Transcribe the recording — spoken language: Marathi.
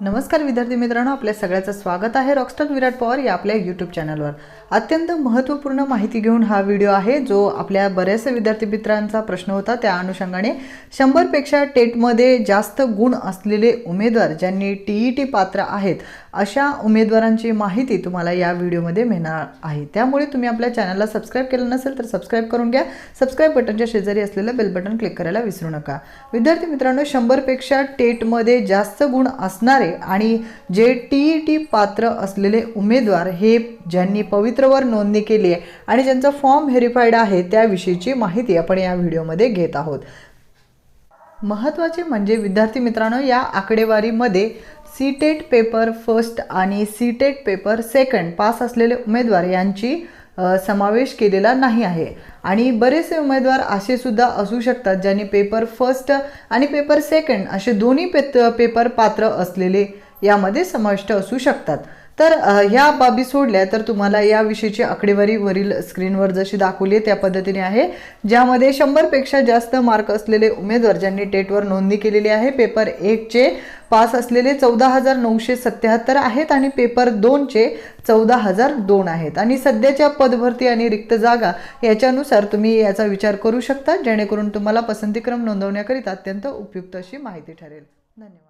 नमस्कार विद्यार्थी मित्रांनो आपल्या सगळ्याचं स्वागत आहे रॉकस्टार विराट पवार या आपल्या यूट्यूब चॅनलवर अत्यंत महत्त्वपूर्ण माहिती घेऊन हा व्हिडिओ आहे जो आपल्या बऱ्याचशा विद्यार्थी मित्रांचा प्रश्न होता. त्या अनुषंगाने शंभरपेक्षा टेटमध्ये जास्त गुण असलेले उमेदवार ज्यांनी टी ई टी पात्र आहेत अशा उमेदवारांची माहिती तुम्हाला या व्हिडिओमध्ये मिळणार आहे. त्यामुळे तुम्ही आपल्या चॅनलला सबस्क्राईब केलं नसेल तर सबस्क्राईब करून घ्या. सबस्क्राईब बटनच्या शेजारी असलेलं बेल बटन क्लिक करायला विसरू नका. विद्यार्थी मित्रांनो शंभरपेक्षा टेटमध्ये जास्त गुण असणारे आणि जे टी ई टी पात्र असलेले उमेदवार हे ज्यांनी पवित्र पवित्रवर नोंदणी केली आहे आणि ज्यांचा फॉर्म व्हेरीफाईड आहे त्याविषयीची माहिती आपण या व्हिडिओमध्ये घेत आहोत. महत्त्वाचे म्हणजे विद्यार्थी मित्रांनो या आकडेवारीमध्ये सी टेट पेपर फर्स्ट आणि C TET paper second pass असलेले उमेदवार यांची समावेश केलेला नाही आहे. आणि बरेचसे उमेदवार असे सुद्धा असू शकतात ज्यांनी पेपर फर्स्ट आणि पेपर सेकंड असे दोन्ही पे पेपर पात्र असलेले यामध्ये समाविष्ट असू शकतात. तर ह्या बाबी सोडल्या तर तुम्हाला याविषयीची आकडेवारी वरील स्क्रीनवर जशी दाखवली आहे त्या पद्धतीने आहे. ज्यामध्ये शंभरपेक्षा जास्त मार्क असलेले उमेदवार ज्यांनी टेटवर नोंदणी केलेली आहे पेपर एकचे पास असलेले चौदा हजार नऊशे सत्याहत्तर आहेत आणि पेपर दोनचे चौदा हजार दोन आहेत. आणि सध्याच्या पदभरती आणि रिक्त जागा याच्यानुसार तुम्ही याचा विचार करू शकता जेणेकरून तुम्हाला पसंतीक्रम नोंदवण्याकरिता अत्यंत उपयुक्त अशी माहिती ठरेल. धन्यवाद.